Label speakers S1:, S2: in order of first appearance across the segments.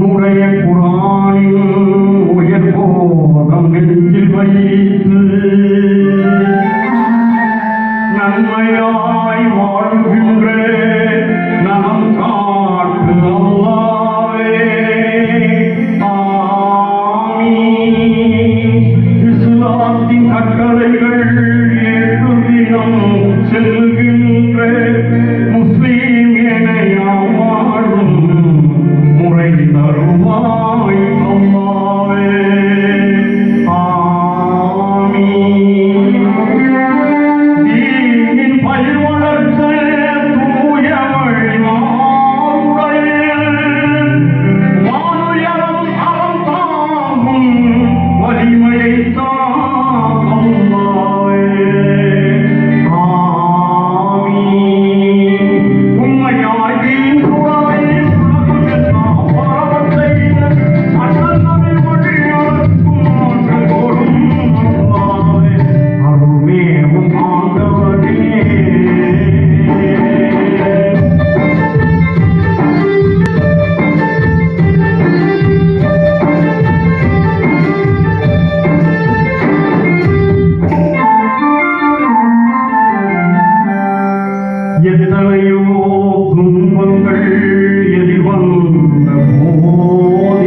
S1: உன்னுடைய குரானில் உயர் போகம் நெஞ்சில் வைத்து நன்மையாய் வாழ்வில் Yedi tanıyor,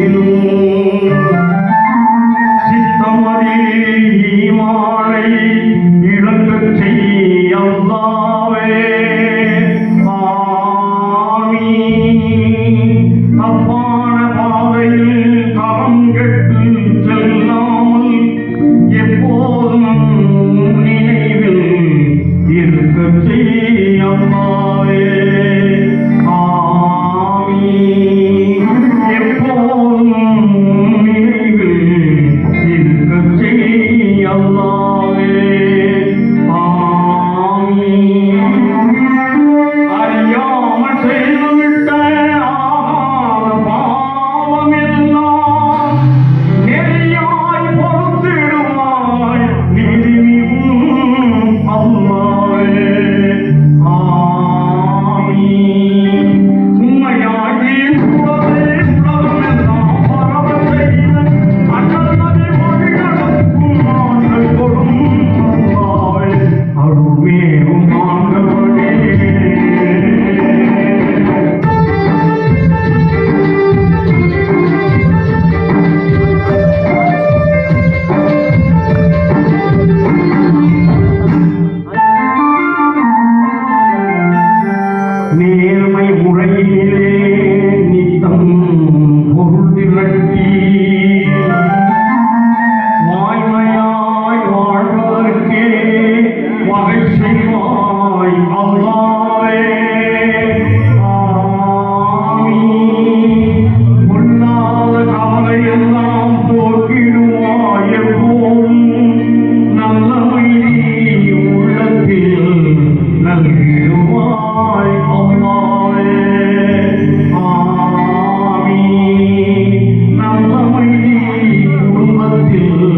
S1: 的路 Senhor.